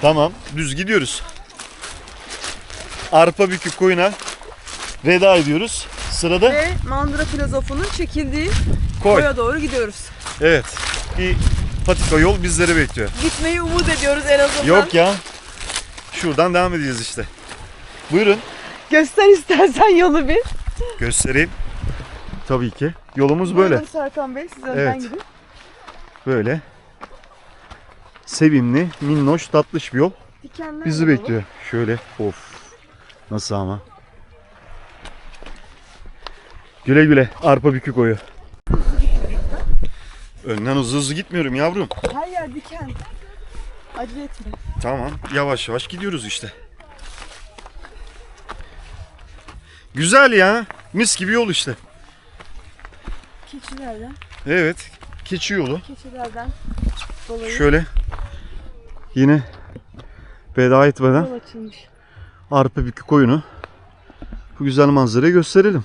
Tamam düz gidiyoruz. Arpa bükük koyuna veda ediyoruz. Sırada Ve Mandıra filozofunun çekildiği koy. koya doğru gidiyoruz. Evet. Bir patika yol bizleri bekliyor. Gitmeyi umut ediyoruz en azından. Yok ya. Şuradan devam edeceğiz işte. Buyurun. Göster istersen yolu bir. Göstereyim. Tabii ki. Yolumuz böyle. Buyurun Serkan Bey siz önden Evet. gidin. Böyle. Sevimli, minnoş, tatlış bir yol Dikenler bizi yolu. bekliyor. Şöyle. Of. Nasıl ama. Güle güle arpa bükük koyu. Önden hızlı hızlı gitmiyorum yavrum. Her yer diken. Acele etme. Tamam yavaş yavaş gidiyoruz işte. Güzel ya. Mis gibi yol işte. Keçilerden, Evet. Keçi yolu. keçilerden dolayı Şöyle. Yine veda etmeden arpa bükük koyunu bu güzel manzarayı gösterelim.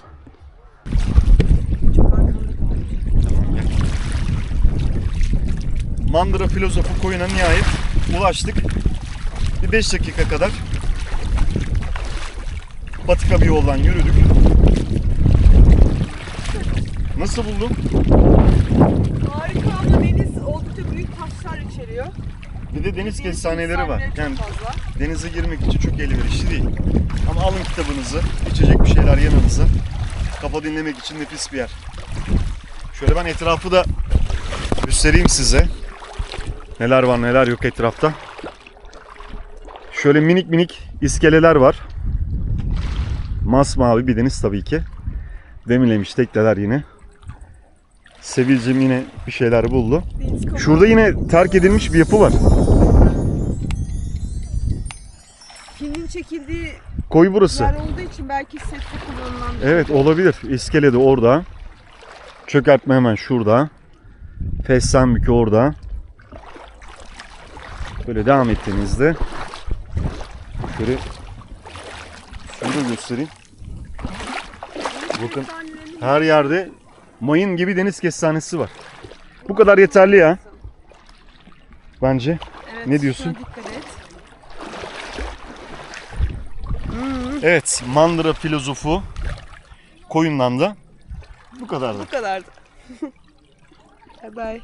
Mandıra filozofu koyuna nihayet ulaştık. Bir 5 dakika kadar patika bir yoldan yürüdük. Nasıl buldun? Harika ama deniz oldukça büyük taşlar içeriyor. Bir de deniz kestaneleri var. Yani denize girmek için çok elverişli değil. Ama alın kitabınızı, içecek bir şeyler yanınıza. Kafa dinlemek için nefis bir yer. Şöyle ben etrafı da göstereyim size. Neler var neler yok etrafta. Şöyle minik minik iskeleler var. Masmavi bir deniz tabii ki. Demirlemiş tekneler yine. Sevilcim yine bir şeyler buldu. Şurada yine terk edilmiş bir yapı var. Filmin çekildiği Koy burası. yer olduğu için belki sette kullanılan Evet olabilir. İskele de orada. Çökertme hemen şurada. Fessenbükü orada. Böyle devam ettiğinizde şöyle şunu da göstereyim. Bakın her yerde mayın gibi deniz kestanesi var. Bu kadar yeterli ya. Bence. Evet, Ne diyorsun? et. Evet, Mandıra filozofu koyundan da bu kadardı. Bu kadardı. bye bye.